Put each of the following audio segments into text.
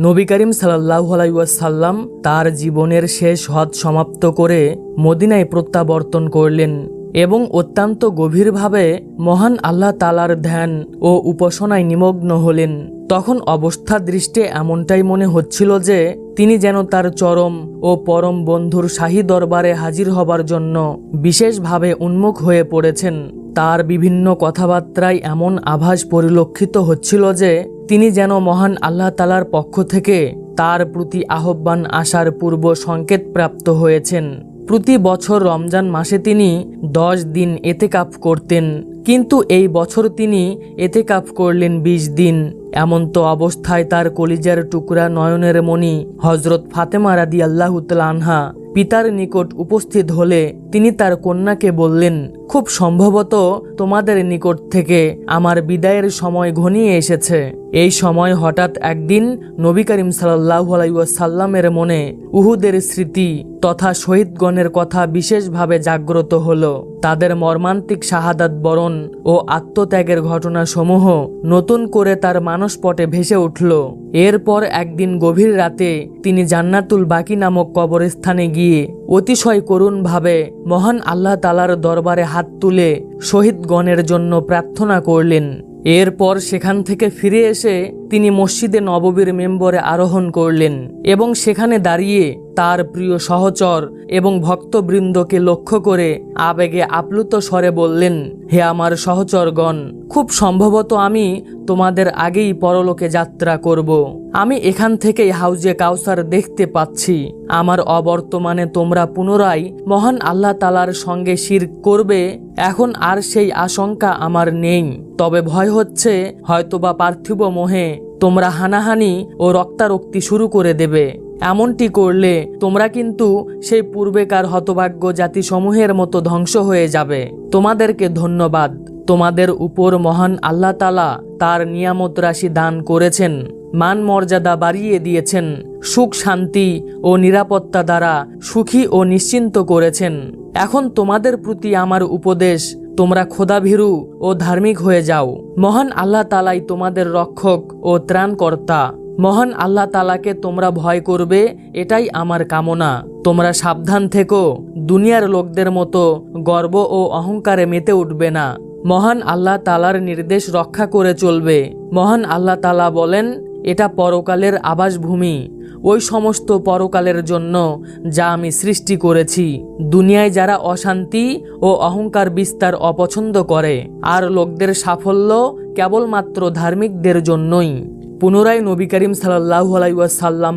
নবী করিম সাল্লাহ আলাইসাল্লাম তার জীবনের শেষ হদ সমাপ্ত করে মদিনায় প্রত্যাবর্তন করলেন এবং অত্যন্ত গভীরভাবে মহান আল্লাহ তালার ধ্যান ও উপাসনায় নিমগ্ন হলেন। তখন অবস্থা দৃষ্টে এমনটাই মনে হচ্ছিল যে, তিনি যেন তার চরম ও পরম বন্ধুর শাহী দরবারে হাজির হবার জন্য বিশেষভাবে উন্মুখ হয়ে পড়েছেন। তার বিভিন্ন কথাবার্তায় এমন আভাস পরিলক্ষিত হচ্ছিল যে তিনি যেন মহান আল্লাহ তালার পক্ষ থেকে তার প্রতি আহ্বান আসার পূর্ব সংকেত প্রাপ্ত হয়েছেন। প্রতি বছর রমজান মাসে তিনি দশ দিন এতেকাফ করতেন, কিন্তু এই বছর তিনি এতেকাফ করলেন বিশ দিন। এমন তো অবস্থায় তার কলিজার টুকরা নয়নের মণি হজরত ফাতেমা রাদি আল্লাহ আনহা পিতার নিকট উপস্থিত হলে তিনি তার কন্যাকে বললেন, খুব সম্ভবত তোমাদের নিকট থেকে আমার বিদায়ের সময় ঘনিয়ে এসেছে। এই সময় হঠাৎ একদিন নবী করিম সাল্লাহ আলাইসাল্লামের মনে উহুদের স্মৃতি তথা শহীদগণের কথা বিশেষভাবে জাগ্রত হল। তাদের মর্মান্তিক শাহাদাত বরণ ও আত্মত্যাগের ঘটনাসমূহ নতুন করে তার মানসপটে ভেসে উঠল। এরপর একদিন গভীর রাতে তিনি জান্নাতুল বাকি নামক কবরস্থানে গিয়ে অতিশয় করুণভাবে মহান আল্লাহ তালার দরবারে হাত তুলে শহীদগণের জন্য প্রার্থনা করলেন। এরপর সেখান থেকে ফিরে এসে তিনি মসজিদে নববীর মেম্বরে আরোহণ করলেন এবং সেখানে দাঁড়িয়ে তার প্রিয় সহচর এবং ভক্তবৃন্দকে লক্ষ্য করে আবেগে আপ্লুত স্বরে বললেন, হে আমার সহচরগণ, খুব সম্ভবত আমি তোমাদের আগেই পরলোকে যাত্রা করব। আমি এখান থেকেই হাউজে কাউসার দেখতে পাচ্ছি। আমার অবর্তমানে তোমরা পুনরায় মহান আল্লাহ তালার সঙ্গে শির করবে। এখন আর সেই আশঙ্কা আমার নেই। তবে ভয় হচ্ছে, হয়তোবা পার্থিব মোহে তোমরা হানাহানি ও রক্তারক্তি শুরু করে দেবে। এমনটি করলে তোমরা কিন্তু সেই পূর্বেকার হতভাগ্য জাতিসমূহের মতো ধ্বংস হয়ে যাবে। তোমাদেরকে ধন্যবাদ। তোমাদের উপর মহান আল্লাহ তালা তার নিয়ামত রাশি দান করেছেন, মান মর্যাদা বাড়িয়ে দিয়েছেন, সুখ, শান্তি ও নিরাপত্তা দ্বারা সুখী ও নিশ্চিন্ত করেছেন। এখন তোমাদের প্রতি আমার উপদেশ, তোমরা খোদাভীরু ও ধার্মিক হয়ে যাও। মহান আল্লাহ তালাই তোমাদের রক্ষক ও ত্রাণকর্তা। মহান আল্লাহ তালাকে তোমরা ভয় করবে, এটাই আমার কামনা। তোমরা সাবধান থেকো, দুনিয়ার লোকদের মতো গর্ব ও অহংকারে মেতে উঠবে না। মহান আল্লাহ তালার নির্দেশ রক্ষা করে চলবে। মহান আল্লাহ তালা বলেন, এটা পরকালের আবাসভূমি। ওই সমস্ত পরকালের জন্য যা আমি সৃষ্টি করেছি। দুনিয়ায় যারা অশান্তি ও অহংকার বিস্তার অপছন্দ করে, আর লোকদের সাফল্য কেবলমাত্র ধার্মিকদের জন্যই। পুনরায় নবী করিম সাল্লাহু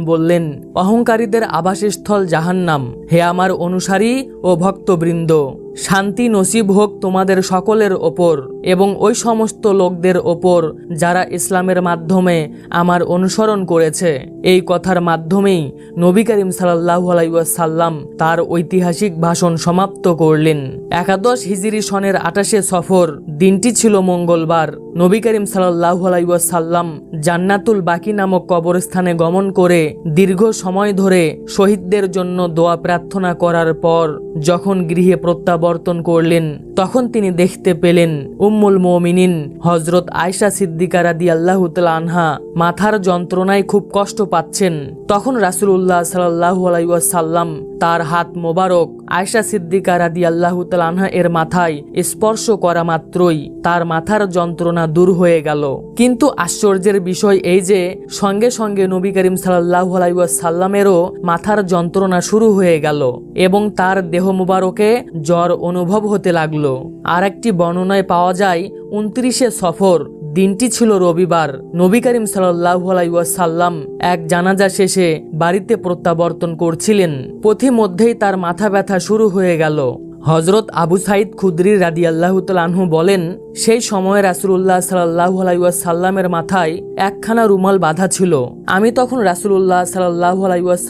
বললেন অহংকারীদের আবাসস্থল জাহান্নাম। হে আমার অনুসারী ও ভক্তবৃন্দ। শান্তি নসিব হোক তোমাদের সকলের ওপর এবং ওই সমস্ত লোকদের ওপর যারা ইসলামের মাধ্যমে আমার অনুসরণ করেছে। এই কথার মাধ্যমেই নবী করিম সাল্লাহু আলাইসাল্লাম তার ঐতিহাসিক ভাষণ সমাপ্ত করলেন। একাদশ হিজিরি সনের আটাশে সফর দিনটি ছিল মঙ্গলবার। নবী করিম সাল্লাহু আলাইসাল্লাম জান্নাতুল বাকি নামক কবরস্থানে গমন করে দীর্ঘ সময় ধরে শহীদদের জন্য দোয়া প্রার্থনা করার পর যখন গৃহে প্রত্যাবর্তন করলেন। তখন তিনি দেখতে পেলেন উম্মুল মমিনিন হজরত আয়সা সিদ্দিকা রাদি আল্লাহ আনহা, মাথার যন্ত্রণায় খুব কষ্ট পাচ্ছেন। তখন রাসুল্লাহ সাল্লাহ আলাইসাল্লাম তার হাত মোবারক আয়সা সিদ্দিকা রাদি আল্লাহ আনহা এর মাথায় স্পর্শ করা মাত্রই তার মাথার যন্ত্রণা দূর হয়ে গেল। কিন্তু আশ্চর্যের বিষয় এই যে, সঙ্গে সঙ্গে নবী করিম সাল্লাহ আলাইসাল্লামেরও মাথার যন্ত্রণা শুরু হয়ে গেল এবং তার দেহ মুবারকে জ্বর অনুভব হতে লাগল। আর একটি বর্ণনায় পাওয়া যায়, উনত্রিশে সফর দিনটি ছিল রবিবার। নবী করিম সাল্লাম এক জানাজা শেষে বাড়িতে প্রত্যাবর্তন করছিলেন। পথিমধ্যেই তার মাথা ব্যথা শুরু হয়ে গেল। হজরত আবু সাইদ খুদ্রি রাদি আল্লাহ আনহু বলেন, সেই সময় রাসুল্লাহ সাল্লাহ সাল্লামের মাথায় একখানা রুমাল বাঁধা ছিল। আমি তখন রাসুল্লাহ সাল্লাহ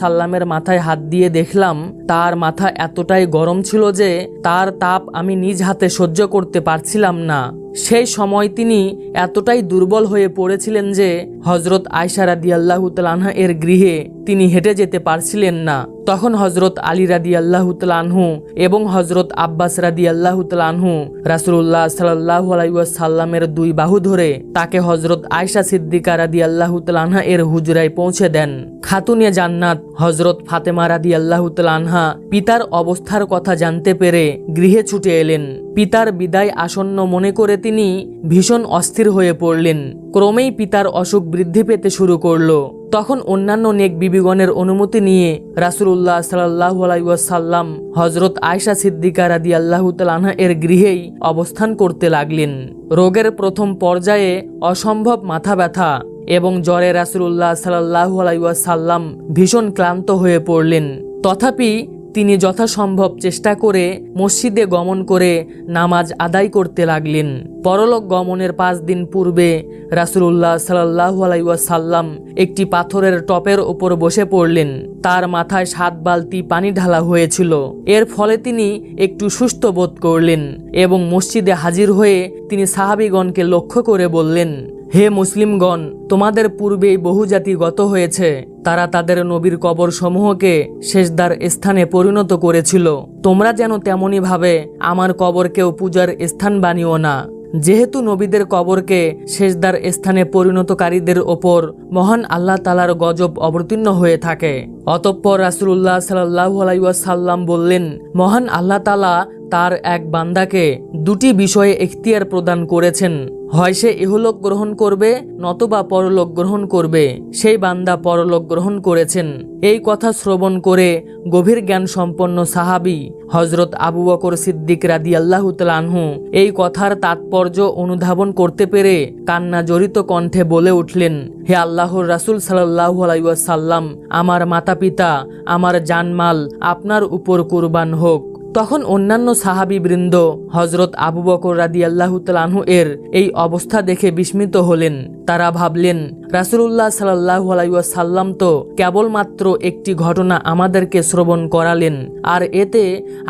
সাল্লামের মাথায় হাত দিয়ে দেখলাম, তার মাথা এতটাই গরম ছিল যে তার তাপ আমি নিজ হাতে সহ্য করতে পারছিলাম না। সেই সময় তিনি এতটাই দুর্বল হয়ে পড়েছিলেন যে হজরত আয়সারা দিয়াল্লাহ তালানহা এর গৃহে তিনি হেঁটে যেতে পারছিলেন না। তখন হজরত আলী রাদি আল্লাহ আনহু এবং হজরত আব্বাস রাদি আল্লাহ আনহু রাসুল্লাহ সাল্লাহ আলাইসাল্লামের দুই বাহু ধরে তাকে হজরত আয়সা সিদ্দিকা রাদি আল্লাহ আনহা এর হুজরায় পৌঁছে দেন। খাতুনে জান্নাত হজরত ফাতেমা রাদি আল্লাহ আনহা পিতার অবস্থার কথা জানতে পেরে গৃহে ছুটে এলেন। পিতার বিদায় আসন্ন মনে করে তিনি ভীষণ অস্থির হয়ে পড়লেন। ক্রমেই পিতার অসুখ বৃদ্ধি পেতে শুরু করল। তখন অন্যান্য নেক বিবিগণের অনুমতি নিয়ে রাসুল্লাহ সাল্লাহ আলাইসাল্লাম হজরত আয়সা সিদ্দিকা রাদি আল্লাহ তালাহা এর গৃহেই অবস্থান করতে লাগলেন। রোগের প্রথম পর্যায়ে অসম্ভব মাথা ব্যথা এবং জ্বরে রাসুল্লাহ সাল্লাহ আলাইসাল্লাম ভীষণ ক্লান্ত হয়ে পড়লেন। তথাপি তিনি যথাসম্ভব চেষ্টা করে মসজিদে গমন করে নামাজ আদায় করতে লাগলেন। পরলোক গমনের পাঁচ দিন পূর্বে রাসুল্লাহ সাল্লাহ আলাইসাল্লাম একটি পাথরের টপের ওপর বসে পড়লেন। তার মাথায় সাত বালতি পানি ঢালা হয়েছিল। এর ফলে তিনি একটু সুস্থ বোধ করলেন এবং মসজিদে হাজির হয়ে তিনি সাহাবিগণকে লক্ষ্য করে বললেন হে মুসলিমগণ, তোমাদের পূর্বেই বহু জাতি গত হয়েছে। তারা তাদের নবীর কবর সমূহকে শেষদার স্থানে পরিণত করেছিল। তোমরা যেন তেমনই ভাবে আমার কবরকেও পূজার স্থান বানিও না। যেহেতু নবীদের কবরকে শেষদার স্থানে পরিণতকারীদের ওপর মহান আল্লাহ তালার গজব অবতীর্ণ হয়ে থাকে। অতঃপর রাসুল্লাহ সাল্লাহ আলাইসাল্লাম বললেন, মহান আল্লাহ তালা তার এক বান্দাকে দুটি বিষয়ে এখতিয়ার প্রদান করেছেন। হয় সে ইহলোক গ্রহণ করবে, নতবা পরলোক গ্রহণ করবে, সেই বান্দা পরলোক গ্রহণ করেছেন। এই কথা শ্রবণ করে গভীর জ্ঞান সম্পন্ন সাহাবি হজরত আবু বকর সিদ্দিক রাদি আল্লাহ আনহু এই কথার তাৎপর্য অনুধাবন করতে পেরে কান্না জড়িত কণ্ঠে বলে উঠলেন, হে আল্লাহর রাসুল সাল্লাহ আলাইসাল্লাম আমার মাতা পিতা আমার জানমাল আপনার উপর কুরবান হোক। তখন অন্যান্য সাহাবি বৃন্দ হজরত আবু বকর রাদি আল্লাহতালাহু এর এই অবস্থা দেখে বিস্মিত হলেন। তারা ভাবলেন রাসুল্লাহ সাল্লাহু আলাইসাল্লাম তো কেবলমাত্র একটি ঘটনা আমাদেরকে শ্রবণ করালেন, আর এতে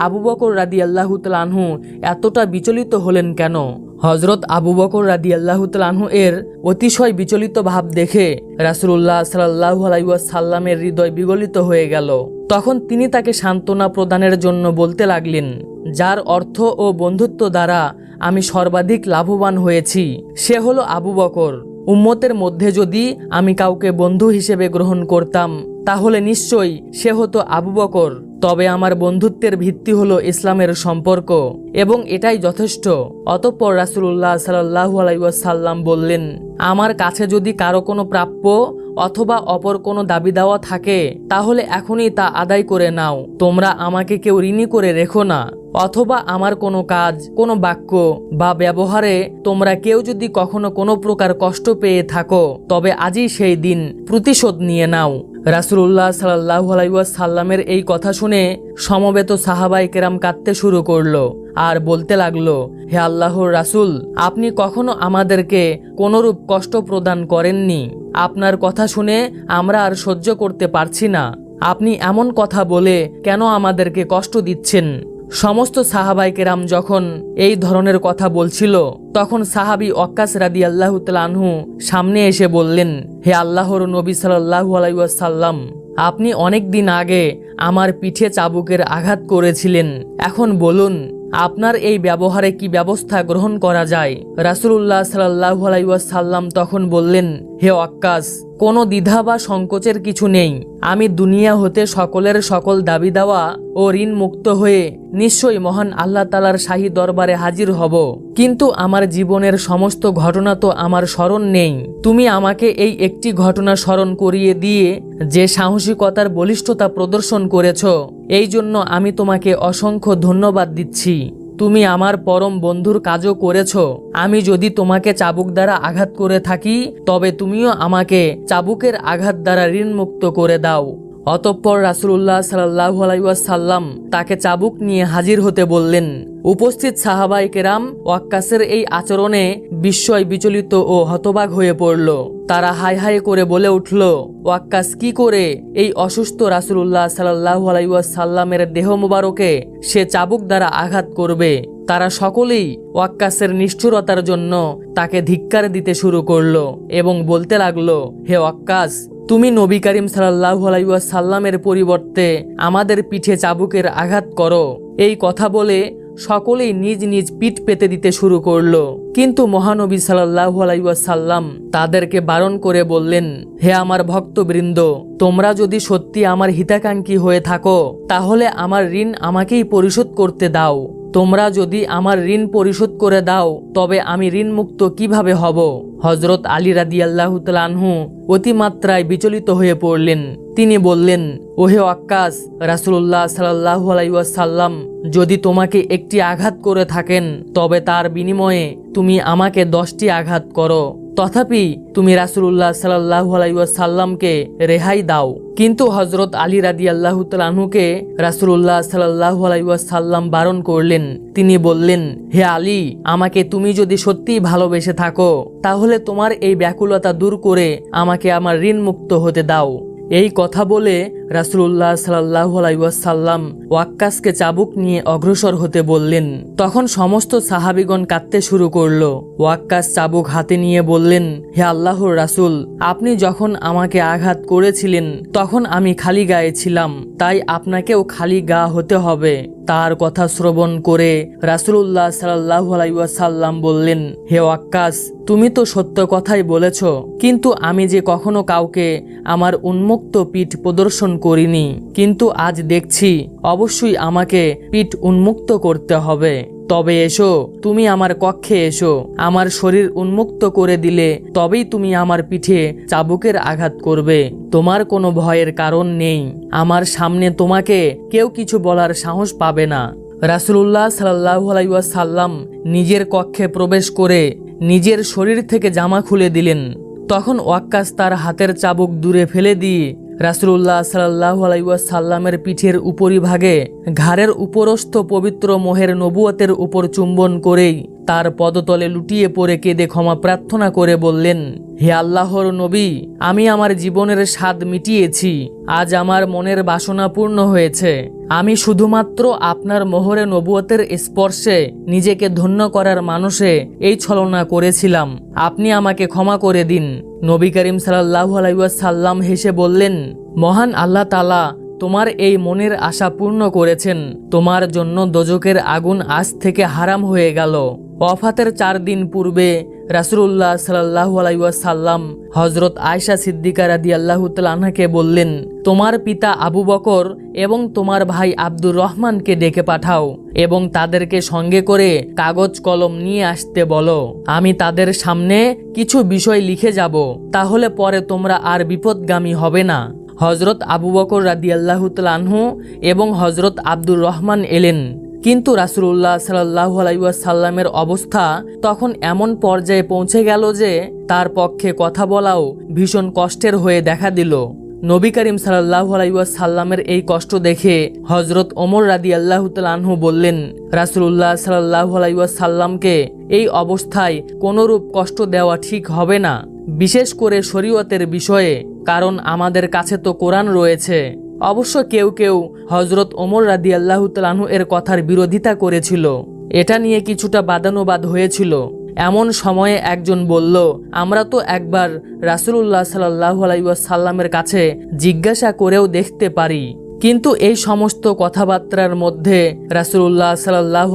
আবু বকর রাদি আল্লাহতালাহু এতটা বিচলিত হলেন কেন? হজরত আবু বকর রাদি আল্লাহতালাহু এর অতিশয় বিচলিত ভাব দেখে রাসুল্লাহ সাল্লাহ আলাইসাল্লামের হৃদয় বিগলিত হয়ে গেল। তখন তিনি তাকে সান্ত্বনা প্রদানের জন্য বলতে লাগলেন, যার অর্থ ও বন্ধুত্ব দ্বারা আমি সর্বাধিক লাভবান হয়েছি, সে হলো আবু বকর। উম্মতের মধ্যে যদি আমি কাউকে বন্ধু হিসেবে গ্রহণ করতাম, তাহলে নিশ্চয়ই সে হতো আবু বকর। তবে আমার বন্ধুত্বের ভিত্তি হলো ইসলামের সম্পর্ক, এবং এটাই যথেষ্ট। অতঃপর রাসুল্লাহ সাল্লাহ আলাইসাল্লাম বললেন, আমার কাছে যদি কারও কোনো প্রাপ্য অথবা অপর কোনো দাবি দেওয়া থাকে, তাহলে এখনই তা আদায় করে নাও। তোমরা আমাকে কেউ ঋণী করে রেখো না। অথবা আমার কোনো কাজ, কোনো বাক্য বা ব্যবহারে তোমরা কেউ যদি কখনো কোনো প্রকার কষ্ট পেয়ে থাকো, তবে আজই সেই দিন প্রতিশোধ নিয়ে নাও। রাসুল্লাহ সাল্লাহ আলাইসাল্লামের এই কথা শুনে সমবেত সাহাবাই কেরাম কাঁদতে শুরু করল। আর বলতে লাগল, হে আল্লাহর রাসুল, আপনি কখনো আমাদেরকে কোনোরূপ কষ্ট প্রদান করেননি। আপনার কথা শুনে আমরা আর সহ্য করতে পারছি না। আপনি এমন কথা বলে কেন আমাদেরকে কষ্ট দিচ্ছেন? সমস্ত সাহাবাইকেরাম যখন এই ধরনের কথা বলছিল, তখন সাহাবি অক্কাস রাদি আল্লাহ আনহু সামনে এসে বললেন, হে আল্লাহর নবী সাল্লাহু আলাইসাল্লাম আপনি অনেক দিন আগে আমার পিঠে চাবুকের আঘাত করেছিলেন। এখন বলুন আপনার এই ব্যবহারে কি ব্যবস্থা গ্রহণ করা যায়? রাসুল্লাহ সাল্লাহ আলাইসাল্লাম তখন বললেন, হে অক্কাস কোনো দ্বিধা বা সংকোচের কিছু নেই। আমি দুনিয়া হতে সকলের সকল দাবি দেওয়া ও ঋণ মুক্ত হয়ে নিশ্চয়ই মহান আল্লাহ তালার শাহী দরবারে হাজির হব। কিন্তু আমার জীবনের সমস্ত ঘটনা তো আমার স্মরণ নেই। তুমি আমাকে এই একটি ঘটনা স্মরণ করিয়ে দিয়ে যে সাহসিকতার বলিষ্ঠতা প্রদর্শন করেছ এই জন্য আমি তোমাকে অসংখ্য ধন্যবাদ দিচ্ছি। তুমি আমার পরম বন্ধুর কাজও করেছ। আমি যদি তোমাকে চাবুক দ্বারা আঘাত করে থাকি, তবে তুমিও আমাকে চাবুকের আঘাত দ্বারা ঋণমুক্ত করে দাও। অতঃপর রাসুল্লাহ সাল্লাহ আলাইসাল্লাম তাকে চাবুক নিয়ে হাজির হতে বললেন, উপস্থিত সাহাবাই কেরাম ওয়াক্কাসের এই আচরণে বিস্ময় বিচলিত ও হতবাক হয়ে পড়ল। তারা হাই হাই করে বলে উঠল, ওয়াক্কাস কি করে এই অসুস্থ রাসুল্লাহ সাল্লাহ আলাইসাল্লামের দেহ মুবারকে সে চাবুক দ্বারা আঘাত করবে? তারা সকলেই ওয়াক্কাসের নিষ্ঠুরতার জন্য তাকে ধিক্কার দিতে শুরু করল এবং বলতে লাগল, হে ওয়াক্কাস তুমি নবী করিম সাল্লাহ সাল্লামের পরিবর্তে আমাদের পিঠে চাবুকের আঘাত করো। এই কথা বলে সকলেই নিজ নিজ পিঠ পেতে দিতে শুরু করল। কিন্তু মহানবী সাল্লাহ সাল্লাম তাদেরকে বারণ করে বললেন, হে আমার ভক্তবৃন্দ, তোমরা যদি সত্যি আমার হিতাকাঙ্ক্ষী হয়ে থাকো, তাহলে আমার ঋণ আমাকেই পরিশোধ করতে দাও। তোমরা যদি আমার ঋণ পরিশোধ করে দাও, তবে আমি ঋণমুক্ত কীভাবে হব? হজরত আলী রাদি আল্লাহতালানহু অতিমাত্রায় বিচলিত হয়ে পড়লেন। তিনি বললেন, ওহে আক্কাস রাসুল্লাহ সাল্লাহ আলাইসাল্লাম যদি তোমাকে একটি আঘাত করে থাকেন, তবে তার বিনিময়ে তুমি আমাকে দশটি আঘাত করো। তথাপি তুমি রাসুল্লাহ সাল্লাহ আলাইসাল্লামকে রেহাই দাও। কিন্তু হজরত আলী রাদি আল্লাহ তালাহুকে রাসুল্লাহ সাল্লাহ আলাইসাল্লাম বারণ করলেন। তিনি বললেন, হে আলী, আমাকে তুমি যদি সত্যিই ভালোবেসে থাকো, তাহলে তোমার এই ব্যাকুলতা দূর করে আমাকে আমার ঋণ মুক্ত হতে দাও। এই কথা বলে রাসুল্লাহ সাল্লাহ আলাইসাল্লাম ওয়াক্কাসকে চাবুক নিয়ে অগ্রসর হতে বললেন। তখন সমস্ত সাহাবিগণ কাঁদতে শুরু করল। ওয়াক্কাস চাবুক হাতে নিয়ে বললেন, হে আল্লাহর রাসুল, আপনি যখন আমাকে আঘাত করেছিলেন, তখন আমি খালি গায়ে ছিলাম, তাই আপনাকেও খালি গা হতে হবে। তার কথা শ্রবণ করে রাসুল্লাহ সাল্লাহ আলাইসাল্লাম বললেন, হে ওয়াক্কাস তুমি তো সত্য কথাই বলেছ, কিন্তু আমি যে কখনো কাউকে আমার উন্মুক্ত পিঠ প্রদর্শন করিনি, কিন্তু আজ দেখছি অবশ্যই আমাকে পিঠ উন্মুক্ত করতে হবে। তবে এসো, তুমি আমার কক্ষে এসো। আমার শরীর উন্মুক্ত করে দিলে তবেই তুমি আমার পিঠে চাবুকের আঘাত করবে। তোমার কোনো ভয়ের কারণ নেই। আমার সামনে তোমাকে কেউ কিছু বলার সাহস পাবে না। রাসুল্লাহ সাল্লাহ সাল্লাম নিজের কক্ষে প্রবেশ করে নিজের শরীর থেকে জামা খুলে দিলেন। তখন ওয়াক্কাস তার হাতের চাবুক দূরে ফেলে দিয়ে রাসুল্লাহ সাল্লাহ আলাইসাল্লামের পিঠের উপরিভাগে ঘাড়ের উপরস্থ পবিত্র মোহের নবুয়তের উপর চুম্বন করেই তার পদতলে লুটিয়ে পড়ে কেঁদে ক্ষমা প্রার্থনা করে বললেন, হে আল্লাহর নবী, আমি আমার জীবনের স্বাদ মিটিয়েছি। আজ আমার মনের বাসনা পূর্ণ হয়েছে। আমি শুধুমাত্র আপনার মোহরে নবুয়তের স্পর্শে নিজেকে ধন্য করার মানুষে এই ছলনা করেছিলাম। আপনি আমাকে ক্ষমা করে দিন। নবী করিম সাল্লাহ সাল্লাম হেসে বললেন, মহান আল্লাহ তালা তোমার এই মনের আশা পূর্ণ করেছেন। তোমার জন্য দোজকের আগুন আজ থেকে হারাম হয়ে গেল। অফাতের চার দিন পূর্বে রাসুল্লাহ সাল্লাহ সাল্লাম হজরত আয়সা সিদ্দিকা রাদি আল্লাহতালাহাকে বললেন, তোমার পিতা আবু বকর এবং তোমার ভাই আব্দুর রহমানকে ডেকে পাঠাও এবং তাদেরকে সঙ্গে করে কাগজ কলম নিয়ে আসতে বলো। আমি তাদের সামনে কিছু বিষয় লিখে যাব, তাহলে পরে তোমরা আর বিপদগামী হবে না। হজরত আবু বকর রাদি আল্লাহতালাহু এবং হজরত আব্দুর রহমান এলেন। কিন্তু রাসুল্লাহ সাল্লাহ সাল্লামের অবস্থা তখন এমন পর্যায়ে পৌঁছে গেল যে তার পক্ষে কথা বলাও ভীষণ কষ্টের হয়ে দেখা দিল। নবী করিম সাল্লাহ সাল্লামের এই কষ্ট দেখে হজরত ওমর রাদি আল্লাহতালাহু বললেন রাসুল্লাহ সাল্লাহ সাল্লামকে এই অবস্থায় কোনোরূপ কষ্ট দেওয়া ঠিক হবে না। বিশেষ করে শরীয়তের বিষয়ে কারণ আমাদের কাছে তো কোরআন রয়েছে। অবশ্য কেউ কেউ হজরত ওমর রাদি আল্লাহতালাহু এর কথার বিরোধিতা করেছিল। এটা নিয়ে কিছুটা বাদানুবাদ হয়েছিল। এমন সময়ে একজন বলল, আমরা তো একবার রাসুল্লাহ সাল্লাহ আলাইসাল্লামের কাছে জিজ্ঞাসা করেও দেখতে পারি। কিন্তু এই সমস্ত কথাবার্তার মধ্যে রাসুল্লাহ সাল্লাহ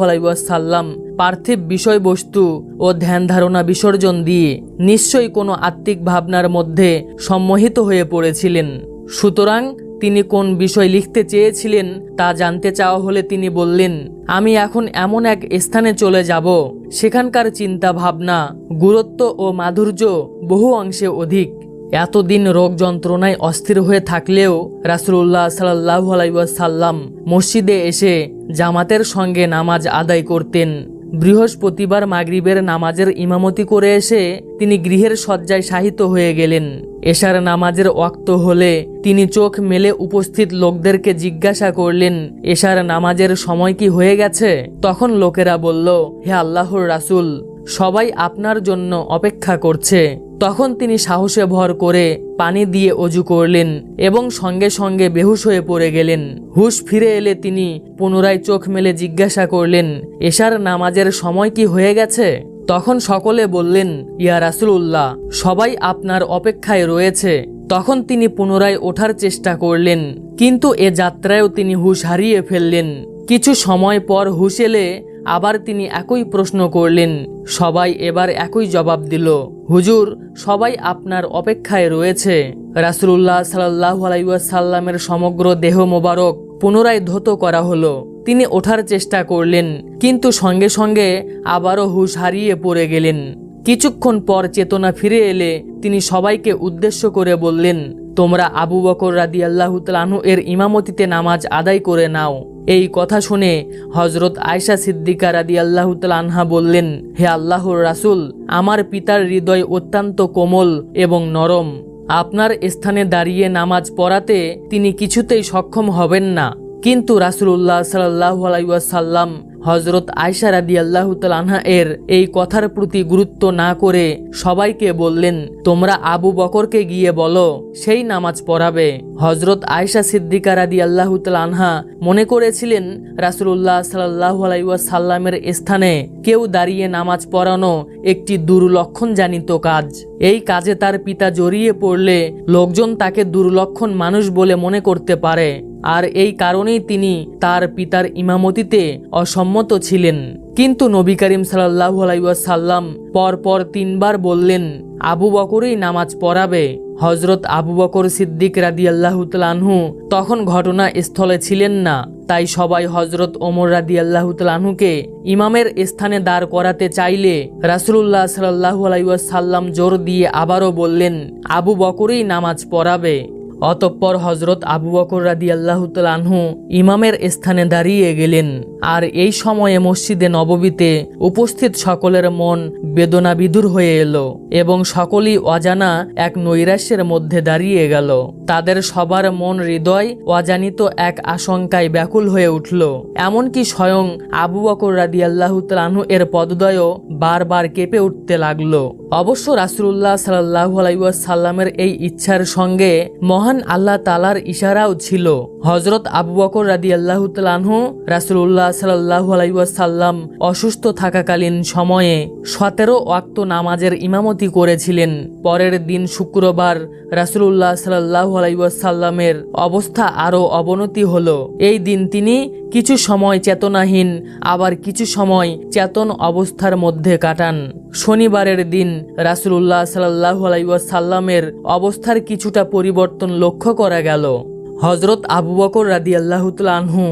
পার্থিব বিষয়বস্তু ও ধ্যান ধারণা বিসর্জন দিয়ে নিশ্চয়ই কোনো আত্মিক ভাবনার মধ্যে সম্মোহিত হয়ে পড়েছিলেন। সুতরাং তিনি কোন বিষয় লিখতে চেয়েছিলেন তা জানতে চাওয়া হলে তিনি বললেন, আমি এখন এমন এক স্থানে চলে যাব, সেখানকার চিন্তা ভাবনা গুরুত্ব ও মাধুর্য বহু অংশে অধিক। এতদিন রোগ যন্ত্রণায় অস্থির হয়ে থাকলেও রাসুল্লাহ সাল্লাহ আলাইসাল্লাম মসজিদে এসে জামাতের সঙ্গে নামাজ আদায় করতেন। বৃহস্পতিবার মাগরিবের নামাজের ইমামতি করে এসে তিনি গৃহের শয্যায় শাহিত হয়ে গেলেন। এশার নামাজের ওয়াক্ত হলে তিনি চোখ মেলে উপস্থিত লোকদেরকে জিজ্ঞাসা করলেন, এশার নামাজের সময় কি হয়ে গেছে? তখন লোকেরা বলল, হে আল্লাহর রাসুল সবাই আপনার জন্য অপেক্ষা করছে। তখন তিনি সাহসে ভর করে পানি দিয়ে অজু করলেন এবং সঙ্গে সঙ্গে বেহুশ হয়ে পড়ে গেলেন। হুশ ফিরে এলে তিনি পুনরায় চোখ মেলে জিজ্ঞাসা করলেন, এশার নামাজের সময় কি হয়ে গেছে? তখন সকলে বললেন, ইয়া রাসুল্লাহ সবাই আপনার অপেক্ষায় রয়েছে। তখন তিনি পুনরায় ওঠার চেষ্টা করলেন, কিন্তু এ যাত্রায়ও তিনি হুঁশ হারিয়ে ফেললেন। কিছু সময় পর হুঁশ এলে আবার তিনি একই প্রশ্ন করলেন, সবাই এবার একই জবাব দিল, হুজুর, সবাই আপনার অপেক্ষায় রয়েছে। রাসুল্লাহ সাল্লাহ আলাইসাল্লামের সমগ্র দেহ মোবারক পুনরায় ধৌত করা হলো। তিনি ওঠার চেষ্টা করলেন, কিন্তু সঙ্গে সঙ্গে আবারও হুশ হারিয়ে পড়ে গেলেন। কিছুক্ষণ পর চেতনা ফিরে এলে তিনি সবাইকে উদ্দেশ্য করে বললেন, তোমরা আবু বকর রাদি আল্লাহতালাহু এর ইমামতিতে নামাজ আদায় করে নাও। এই কথা শুনে হজরত আয়সা সিদ্দিকা রাদি আল্লাহ আনহা বললেন, হে আল্লাহর রাসুল, আমার পিতার হৃদয় অত্যন্ত কোমল এবং নরম। আপনার স্থানে দাঁড়িয়ে নামাজ পড়াতে তিনি কিছুতেই সক্ষম হবেন না। কিন্তু রাসুল্লাহ সাল্লাহ আলাইসাল্লাম হজরত আয়সা রাদি আল্লাহ আনহা এর এই কথার প্রতি গুরুত্ব না করে সবাইকে বললেন, তোমরা আবু বকরকে গিয়ে বলো, সেই নামাজ পড়াবে। হজরত আয়সা সিদ্দিকা রাদি আল্লাহ আনহা মনে করেছিলেন রাসুল্লাহ সাল্লাহ আলাইসাল্লামের স্থানে কেউ দাঁড়িয়ে নামাজ পড়ানো একটি দুর্লক্ষণ জানিত কাজ। এই কাজে তার পিতা জড়িয়ে পড়লে লোকজন তাকে দুর্লক্ষণ মানুষ বলে মনে করতে পারে। আর এই কারণেই তিনি তার পিতার ইমামতিতে অসম্মত ছিলেন। কিন্তু নবী করিম সাল্লাহ আলাইসাল্লাম পরপর তিনবার বললেন, আবু বকরই নামাজ পড়াবে। হজরত আবু বকর সিদ্দিক রাদি আল্লাহতালাহু তখন ঘটনা স্থলে ছিলেন না। তাই সবাই হজরত ওমর রাদি আল্লাহতালাহুকে ইমামের স্থানে দাঁড় করাতে চাইলে রাসুল্লাহ সাল্লাহু আলাইসাল্লাম জোর দিয়ে আবারও বললেন, আবু বকরই নামাজ পড়াবে। অতঃপর হজরত আবু বকর রাদি আল্লাহতালাহু ইমামের স্থানে দাঁড়িয়ে গেলেন। আর এই সময়ে মসজিদে নববীতে উপস্থিত সকলের মন বেদনাবিদুর হয়ে এলো এবং সকলেই অজানা এক নৈরাশ্যের মধ্যে দাঁড়িয়ে গেল। তাদের সবার মন হৃদয় অজানিত এক আশঙ্কায় ব্যাকুল হয়ে উঠল। এমনকি স্বয়ং আবু বকর রাদি আল্লাহতালাহু এর পদদয়ও বারবার কেঁপে উঠতে লাগল। অবশ্য রাসুল্লাহ সাল্লাহ আলাইসাল্লামের এই ইচ্ছার সঙ্গে মহান আল্লাহ তালার ইশারাও ছিল। হজরত আবু বকর রাদি আল্লাহ তালাহু রাসুল্লাহ সাল্লাহ আলাইসাল্লাম অসুস্থ থাকাকালীন সময়ে সতেরো ওয়াক্ত নামাজের ইমামতি করেছিলেন। পরের দিন শুক্রবার রাসুল্লাহ সাল্লাহ আলাইসাল্লামের অবস্থা আরও অবনতি হলো। এই দিন তিনি কিছু সময় চেতনাহীন, আবার কিছু সময় চেতন অবস্থার মধ্যে কাটান। শনিবারের দিন রাসুল্লাহ সাল্লাহ আলাইসাল্লামের অবস্থার কিছুটা পরিবর্তন লক্ষ্য করা গেল। হজরত আবু বকর রাদি আল্লাহতুল্লাহু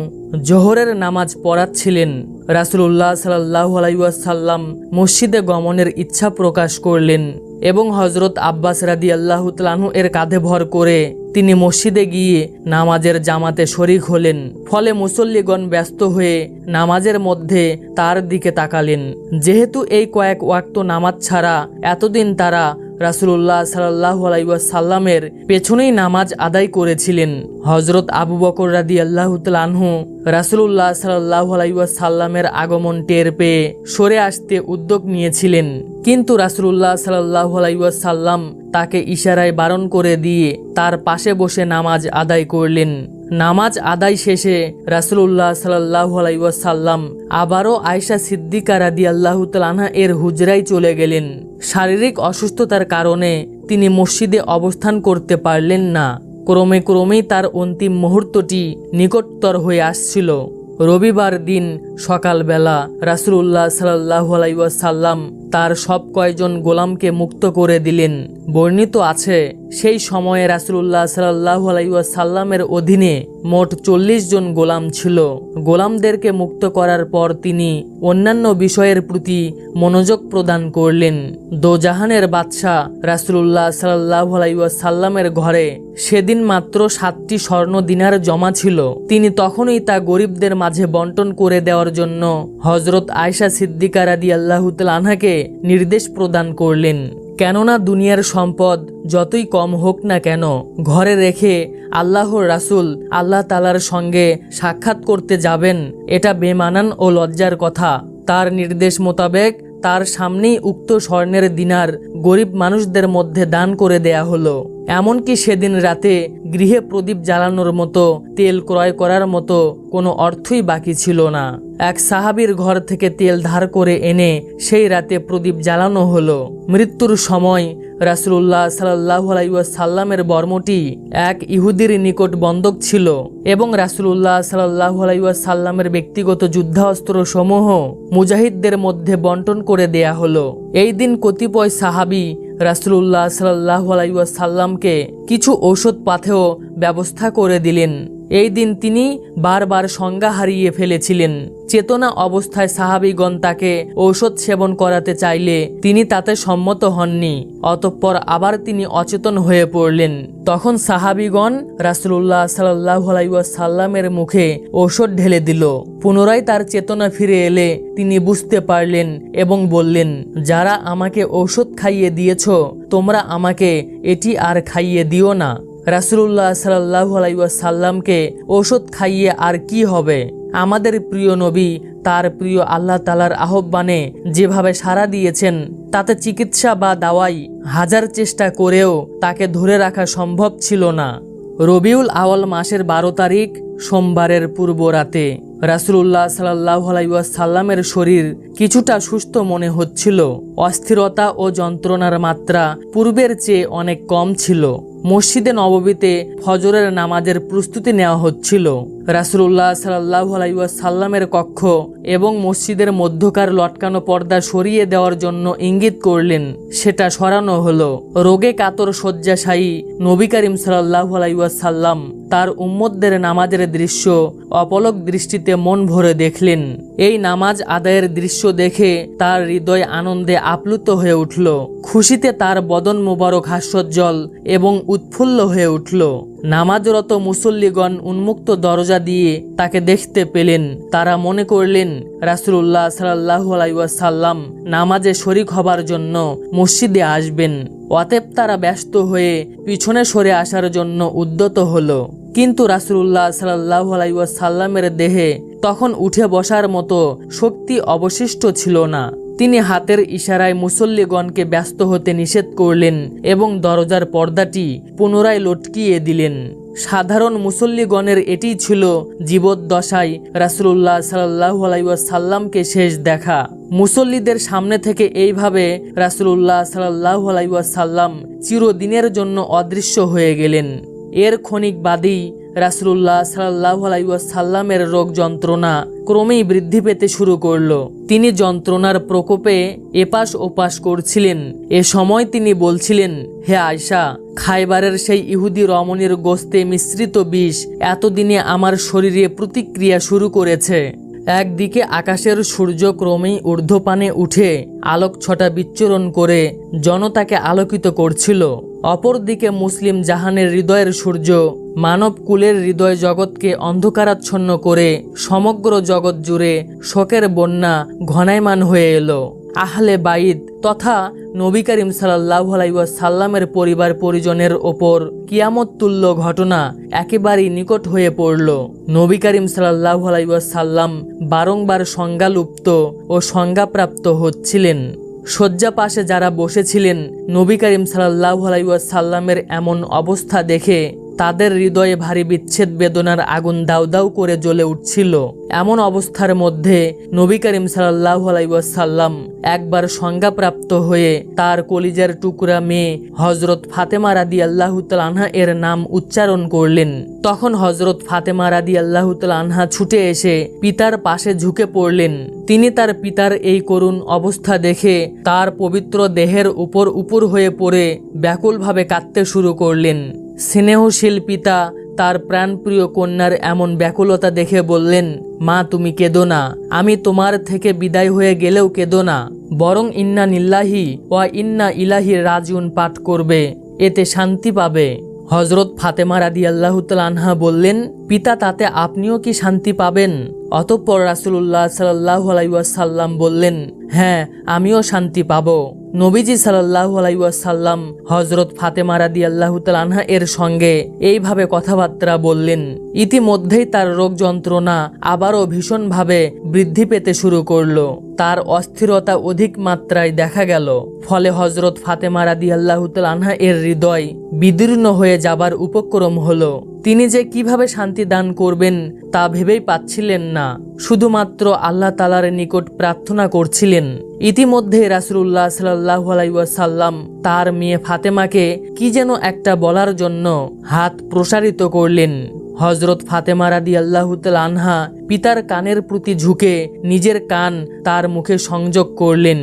জোহরের নামাজ পড়াচ্ছিলেন। রাসুল্লাহ সাল্লাহ আলাইসাল্লাম মসজিদে গমনের ইচ্ছা প্রকাশ করলেন এবং হজরত আব্বাস রাদি আল্লাহতালাহু এর কাঁধে ভর করে তিনি মসজিদে গিয়ে নামাজের জামাতে শরিক হলেন। ফলে মুসল্লিগণ ব্যস্ত হয়ে নামাজের মধ্যে তার দিকে তাকালেন। যেহেতু এই কয়েক ওয়াক্ত নামাজ ছাড়া এতদিন তারা রাসুল্লাহ সাল্লাহ আলাইসাল্লামের পেছনেই নামাজ আদায় করেছিলেন। হজরত আবু বকর রাদি আল্লাহতালাহু রাসুল্লাহ সাল্লাহ আলাইসাল্লামের আগমন টের পেয়ে সরে আসতে উদ্যোগ নিয়েছিলেন। কিন্তু রাসুল্লাহ সাল্লাহ আলাইসাল্লাম তাকে ইশারায় বারণ করে দিয়ে তার পাশে বসে নামাজ আদায় করলেন। নামাজ আদায় শেষে রাসুল্লাহ সাল্লাহ আলাইসাল্লাম আবারও আয়সা সিদ্দিকা রাদি আল্লাহ তালাহা এর হুজরাই চলে গেলেন। শারীরিক অসুস্থতার কারণে তিনি মসজিদে অবস্থান করতে পারলেন না। ক্রমে ক্রমেই তার অন্তিম মুহূর্তটি নিকটতর হয়ে আসছিল। রবিবার দিন সকালবেলা রাসুল্লাহ সাল্লাহ আলাইসাল্লাম তার সব কয়জন গোলামকে মুক্ত করে দিলেন। বর্ণিত আছে সেই সময়ে রাসুল্লাহ সাল্লাহ আলাইসাল্লামের অধীনে মোট চল্লিশ জন গোলাম ছিল। গোলামদেরকে মুক্ত করার পর তিনি অন্যান্য বিষয়ের প্রতি মনোযোগ প্রদান করলেন। দোজাহানের বাদশাহ রাসুল্লাহ সাল্লাহ আলাইসাল্লামের ঘরে সেদিন মাত্র সাতটি স্বর্ণ দিনার জমা ছিল। তিনি তখনই তা গরিবদের মাঝে বন্টন করে দেওয়ার জন্য হজরত আয়সা সিদ্দিকা রাদি আল্লাহুতাল আনহাকে নির্দেশ প্রদান করলেন। কেননা দুনিয়ার সম্পদ যতই কম হোক না কেন, ঘরে রেখে আল্লাহর রাসুল আল্লাহ তালার সঙ্গে সাক্ষাৎ করতে যাবেন, এটা বেমানান ও লজ্জার কথা। তার নির্দেশ মোতাবেক তার সামনেই উক্ত স্বর্ণের দিনার গরিব মানুষদের মধ্যে দান করে দেয়া হলো। এমনকি সেদিন রাতে গৃহে প্রদীপ জ্বালানোর মতো, তেল ক্রয় করার মতো কোনো অর্থই বাকি ছিল না। এক সাহাবির ঘর থেকে তেল ধার করে এনে সেই রাতে প্রদীপ জ্বালানো হলো। মৃত্যুর সময় রাসুল্লাহ সাল্লাহ আলাইসাল্লামের বর্মটি এক ইহুদির নিকট বন্ধক ছিল এবং রাসুল্লাহ সাল্লাহ আলাইসাল্লামের ব্যক্তিগত যুদ্ধাস্ত্র সমূহ মুজাহিদদের মধ্যে বন্টন করে দেয়া হলো। এই দিন কতিপয় সাহাবি রাসুল্লাহ সাল্লাহ আলাইসাল্লামকে কিছু ঔষধ পাথেও ব্যবস্থা করে দিলেন। এই দিন তিনি বারবার সংজ্ঞা হারিয়ে ফেলেছিলেন। চেতনা অবস্থায় সাহাবিগণ তাকে ঔষধ সেবন করাতে চাইলে তিনি তাতে সম্মত হননি। অতঃপর আবার তিনি অচেতন হয়ে পড়লেন। তখন সাহাবিগণ রাসুল্লাহ সাল্লাহ সাল্লামের মুখে ঔষধ ঢেলে দিল। পুনরায় তার চেতনা ফিরে এলে তিনি বুঝতে পারলেন এবং বললেন, যারা আমাকে ঔষধ খাইয়ে দিয়েছ, তোমরা আমাকে এটি আর খাইয়ে দিও না। রাসুল্লাহ সাল্লাহ সাল্লামকে ওষুধ খাইয়ে আর কি হবে? আমাদের প্রিয় নবী, তার প্রিয় আল্লাহ তালার আহ্বানে যেভাবে সাড়া দিয়েছেন, তাতে চিকিৎসা বা দাওয়াই হাজার চেষ্টা করেও তাকে ধরে রাখা সম্ভব ছিল না। রবিউল আওয়াল মাসের বারো তারিখ, সোমবারের পূর্ব রাতে রাসুল্লাহ সাল্লাহ সাল্লামের শরীর কিছুটা সুস্থ মনে হচ্ছিল। অস্থিরতা ও যন্ত্রণার মাত্রা পূর্বের চেয়ে অনেক কম ছিল। মসজিদে নববীতে ফজরের নামাজের প্রস্তুতি নেওয়া হচ্ছিল। রাসুল্লাহ সাল্লাহ সাল্লামের কক্ষ এবং মসজিদের মধ্যকার লটকানো পর্দা সরিয়ে দেওয়ার জন্য ইঙ্গিত করলেন। সেটা সরানো হলো। রোগে কাতর শয্যাশায়ী নবী করিম সাল্লাহ সাল্লাম তার উম্মতদের নামাজের দৃশ্য, অপলক দৃষ্টিতে মন ভরে দেখলেন। এই নামাজ আদায়ের দৃশ্য দেখে তার হৃদয় আনন্দে আপ্লুত হয়ে উঠল। খুশিতে তার বদন মুবারক হাস্যজ্জ্বল এবং উৎফুল্ল হয়ে উঠল। নামাজরত মুসল্লিগণ উন্মুক্ত দরজা দিয়ে তাকে দেখতে পেলেন। তারা মনে করলেন রাসুল্লাহ সাল্লাহ সাল্লাম নামাজে শরিক হবার জন্য মসজিদে আসবেন। অতএব তারা ব্যস্ত হয়ে পিছনে সরে আসার জন্য উদ্যত হলো। কিন্তু রাসুল্লাহ সাল্লাহ সাল্লামের দেহে তখন উঠে বসার মতো শক্তি অবশিষ্ট ছিল না। তিনি হাতের ইশারায় মুসল্লিগণকে ব্যস্ত হতে নিষেধ করলেন এবং দরজার পর্দাটি পুনরায় লটকিয়ে দিলেন। সাধারণ মুসল্লিগণের এটি ছিল জীবদ্দশায় রাসুল্লাহ সাল্লাহ সাল্লামকে শেষ দেখা। মুসল্লিদের সামনে থেকে এইভাবে রাসুল্লাহ সাল্লাহ সাল্লাম চিরদিনের জন্য অদৃশ্য হয়ে গেলেন। এর ক্ষণিক বাদেই রাসুল্লাহ সাল্লাহ সাল্লামের রোগ যন্ত্রণা ক্রমেই বৃদ্ধি পেতে শুরু করল। তিনি যন্ত্রণার প্রকোপে এপাশ ওপাশ করছিলেন। এ সময় তিনি বলছিলেন, হে আয়সা খাইবারের সেই ইহুদি রমণীর গোস্তে মিশ্রিত বিষ এতদিনে আমার শরীরে প্রতিক্রিয়া শুরু করেছে। একদিকে আকাশের সূর্য ক্রমেই ঊর্ধ্বপানে উঠে আলোক ছটা বিচ্ছুরণ করে জনতাকে আলোকিত করছিল। অপরদিকে মুসলিম জাহানের হৃদয়ের সূর্য মানব কুলের হৃদয় জগৎকে অন্ধকারাচ্ছন্ন করে সমগ্র জগৎ জুড়ে শোকের বন্যা ঘনায়মান হয়ে এলো। আহলে বাইদ তথা নবী করিম সাল্লাহ সাল্লামের পরিবার পরিজনের ওপর কিয়ামত তুল্য ঘটনা একেবারেই নিকট হয়ে পড়ল। নবী করিম সাল্লাহ সাল্লাম বারংবার সংজ্ঞালুপ্ত ও সংজ্ঞাপ্রাপ্ত হচ্ছিলেন। শয্যা পাশে যারা বসেছিলেন, নবী করিম সাল্লাহ সাল্লামের এমন অবস্থা দেখে তাদের হৃদয়ে ভারী বিচ্ছেদ বেদনার আগুন দাউ দাউ করে জ্বলে উঠছিল। এমন অবস্থার মধ্যে নবী করিম সাল্লাহ সাল্লাম একবার সংজ্ঞাপ্রাপ্ত হয়ে তার কলিজার টুকরা মেয়ে হজরত ফাতেমা রাদি আল্লাহ আনহা এর নাম উচ্চারণ করলেন। তখন হজরত ফাতেমা রাদি আল্লাহ আনহা ছুটে এসে পিতার পাশে ঝুঁকে পড়লেন। তিনি তার পিতার এই করুণ অবস্থা দেখে তার পবিত্র দেহের উপর উপর হয়ে পড়ে ব্যাকুলভাবে কাঁদতে শুরু করলেন। স্নেহশীল পিতা তার প্রাণপ্রিয় কন্যার এমন ব্যাকুলতা দেখে বললেন, মা, তুমি কেঁদো না। আমি তোমার থেকে বিদায় হয়ে গেলেও কেঁদো না। বরং ইন্না নিল্লাহি ওয়া ইন্না ইলাহি রাজিউন পাঠ করবে। এতে শান্তি পাবে। হজরত ফাতেমা রাদি আল্লাহ আনহা বললেন, পিতা, তাতে আপনিও কি শান্তি পাবেন? অতঃপর রাসুল্লাহ সাল্লাহ বললেন হ্যাঁ আমিও শান্তি পাবো। নবীজি সাল্লাহ আলাইসাল্লাম হজরত ফাতেমা রাদি আল্লাহ এর সঙ্গে এইভাবে কথাবার্তা বললেন। ইতিমধ্যেই তার রোগ যন্ত্রণা আবারও ভীষণভাবে বৃদ্ধি পেতে শুরু করল। তার অস্থিরতা অধিক মাত্রায় দেখা গেল। ফলে হজরত ফাতেমা রাদি আল্লাহ এর হৃদয় বিদীর্ণ হয়ে যাবার উপক্রম হলো। তিনি যে কীভাবে শান্তি দান করবেন তা ভেবেই পাচ্ছিলেন না। শুধুমাত্র আল্লাহ তালার নিকট প্রার্থনা করছিলেন। ইতিমধ্যে রাসুল্লাহ সাল্লাহ তার মেয়ে ফাতেমাকে কি যেন একটা বলার জন্য হাত প্রসারিত করলেন। হজরত ফাতেমা রাদি আল্লাহ আনহা পিতার কানের প্রতি ঝুঁকে নিজের কান তার মুখে সংযোগ করলেন।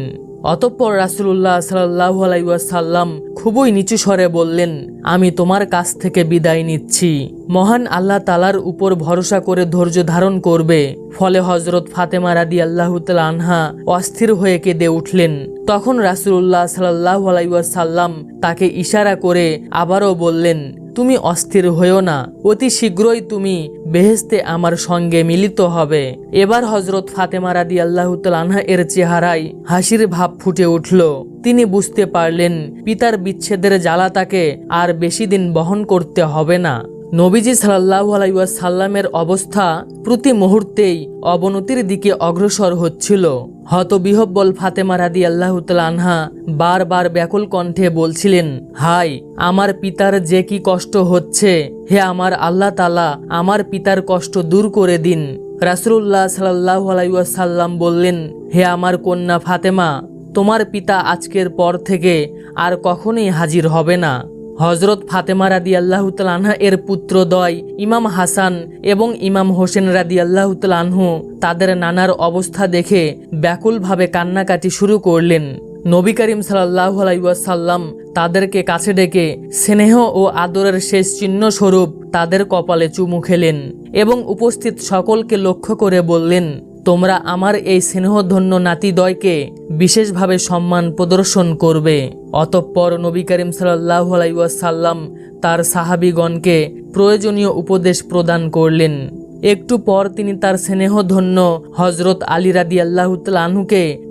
অতঃপর রাসুল্লাহ সাল্লাহ আলাইসাল্লাম খুবই নিচু স্বরে বললেন, আমি তোমার কাছ থেকে বিদায় নিচ্ছি। মহান আল্লাহ তালার উপর ভরসা করে ধৈর্য ধারণ করবে। ফলে হজরত ফাতেমা রাদি আল্লাহ আনহা অস্থির হয়ে কেঁদে উঠলেন। তখন রাসুল্লাহ সাল্লাহ আলাইসাল্লাম তাকে ইশারা করে আবারও বললেন তুমি অস্থির হয়েও না। অতি শীঘ্রই তুমি বেহেস্তে আমার সঙ্গে মিলিত হবে। এবার হজরত ফাতেমা রাদি আনহা এর চেহারায় হাসির ভাব ফুটে উঠল। তিনি বুঝতে পারলেন, পিতার বিচ্ছেদের জ্বালা তাকে আর বেশি দিন বহন করতে হবে না। নবীজি সাল্লাহ আলাইসাল্লামের অবস্থা প্রতি মুহূর্তেই অবনতির দিকে অগ্রসর হচ্ছিল। হতবিহব্বল ফাতেমা রাদি আল্লাহ আনহা বারবার ব্যাকুল কণ্ঠে বলছিলেন, হাই, আমার পিতার যে কি কষ্ট হচ্ছে? হে আমার আল্লাহ তালা আমার পিতার কষ্ট দূর করে দিন। রাসুল্লাহ সাল্লাহ আলাইসাল্লাম বললেন, হে আমার কন্যা ফাতেমা, তোমার পিতা আজকের পর থেকে আর কখনোই হাজির হবে না। হজরত ফাতেমা রাদি আল্লাহ আনহা এর পুত্রদয় ইমাম হাসান এবং ইমাম হোসেন রাদি আল্লাহ আনহু তাদের নানার অবস্থা দেখে ব্যাকুলভাবে কান্নাকাটি শুরু করলেন। নবী করিম সাল্লাহ আলাইসাল্লাম তাদেরকে কাছে ডেকে স্নেহ ও আদরের শেষ চিহ্ন স্বরূপ তাদের কপালে চুমু খেলেন এবং উপস্থিত সকলকে লক্ষ্য করে বললেন তোমরা আমার এই স্নেহধন্য নাতিদয়কে বিশেষভাবে সম্মান প্রদর্শন করবে। অতঃপর নবী করিম সাল্লাহ আলাইসাল্লাম তার সাহাবিগণকে প্রয়োজনীয় উপদেশ প্রদান করলেন। একটু পর তিনি তার স্নেহধন্য হজরত আলী রাদি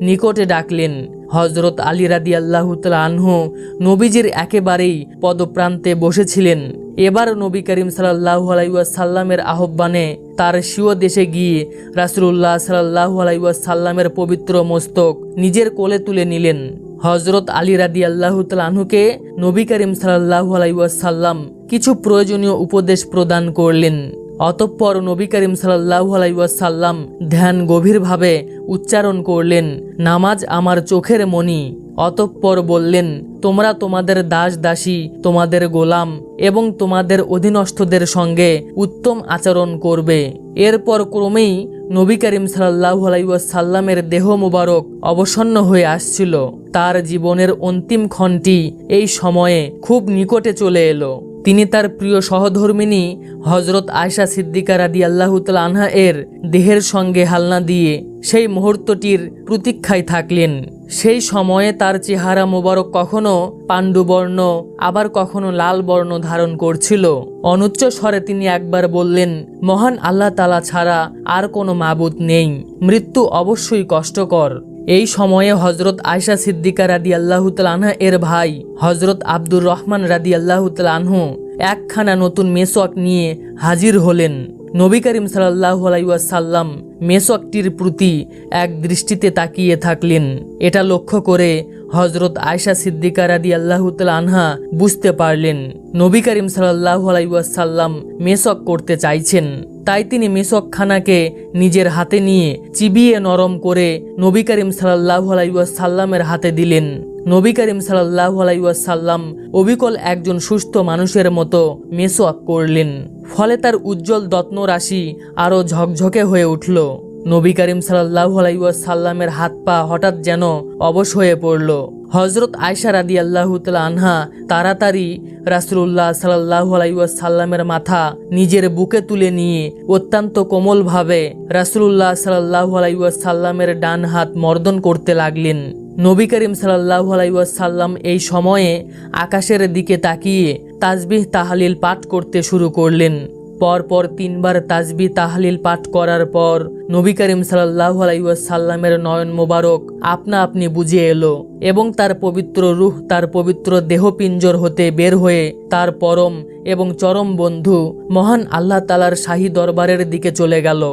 নিকটে ডাকলেন। হজরত আলী রাদি আল্লাহুতাল আনহু নবীজির একেবারেই পদপ্রান্তে বসেছিলেন। এবার নবী করিম সাল্লাহ আলাইসাল্লামের আহ্বানে তার শিও দেশে গিয়ে রাসুল্লাহ সাল্লাহ আলাইসাল্লামের পবিত্র মস্তক নিজের কোলে তুলে নিলেন। হজরত আলী রাদি আল্লাহ আনহুকে নবী করিম সাল্লাহ আলাইসাল্লাম কিছু প্রয়োজনীয় উপদেশ প্রদান করলেন। অতঃপর নবী করিম সাল্লাহ আলাইসাল্লাম ধ্যান গভীরভাবে উচ্চারণ করলেন, নামাজ আমার চোখের মণি। অতঃপর বললেন, তোমরা তোমাদের দাস দাসী তোমাদের গোলাম এবং তোমাদের অধীনস্থদের সঙ্গে উত্তম আচরণ করবে। এরপর ক্রমেই নবী করিম সাল্লাহ আলাইসাল্লামের দেহ মুবারক অবসন্ন হয়ে আসছিল। তার জীবনের অন্তিম ক্ষণটি এই সময়ে খুব নিকটে চলে এলো। তিনি তার প্রিয় সহধর্মিনী হজরত আয়সা সিদ্দিকা রাদি আল্লাহতাল আনহা এর দেহের সঙ্গে হালনা দিয়ে সেই মুহূর্তটির প্রতীক্ষায় থাকলেন। সেই সময়ে তার চেহারা মোবারক কখনো পাণ্ডুবর্ণ, আবার কখনো লাল বর্ণ ধারণ করছিল। অনুচ্চ স্বরে তিনি একবার বললেন, মহান আল্লাহ তালা ছাড়া আর কোনো মাবুদ নেই। মৃত্যু অবশ্যই কষ্টকর। এই সময়ে হজরত আয়সা সিদ্দিকা রাদি আল্লাহুতাল আনহা এর ভাই হজরত আব্দুর রহমান রাদি আল্লাহুতাল আনহু একখানা নতুন মেসক নিয়ে হাজির হলেন। নবী করিম সাল্লাহ আলাইসাল্লাম মেসকটির প্রতি এক দৃষ্টিতে তাকিয়ে থাকলেন। এটা লক্ষ্য করে হজরত আয়সা সিদ্দিকা রাদি আল্লাহুতাল আনহা বুঝতে পারলেন, নবী করিম সাল্লাহ আলাইসাল্লাম মেসক করতে চাইছেন। তাই তিনি মেসকখানাকে নিজের হাতে নিয়ে চিবিয়ে নরম করে নবী করিম সাল্লাহ আলাইসাল্লামের হাতে দিলেন। নবী করিম সাল্লাহ আলাইসাল্লাম অবিকল একজন সুস্থ মানুষের মতো মেসোয়াক করলেন। ফলে তার উজ্জ্বল দত্ন রাশি আরও ঝকঝকে হয়ে উঠল। নবী করিম সাল্লাহ আলাইসাল্লামের হাত পা হঠাৎ যেন অবশ হয়ে পড়ল। হজরত আয়সা রাদি আল্লাহ আনহা তাড়াতাড়ি রাসুল্লাহ সাল্লাহ আলাইসাল্লামের মাথা নিজের বুকে তুলে নিয়ে অত্যন্ত কোমলভাবে রাসুল্লাহ সাল্লাহ আলাইসাল্লামের ডান হাত মর্দন করতে লাগলেন। নবী করিম সাল্লাহ আলাইসাল্লাম এই সময়ে আকাশের দিকে তাকিয়ে তাজবিহ তাহালিল পাঠ করতে শুরু করলেন। পরপর তিনবার তাজবি তাহলিল পাঠ করার পর নবী করিম সাল্লাহ আলাইসাল্লামের নয়ন মোবারক আপনা আপনি বুঝে এলো এবং তার পবিত্র রুহ, তার পবিত্র দেহপিঞ্জর হতে বের হয়ে তার পরম এবং চরম বন্ধু মহান আল্লাহ তালার শাহী দরবারের দিকে চলে গেল।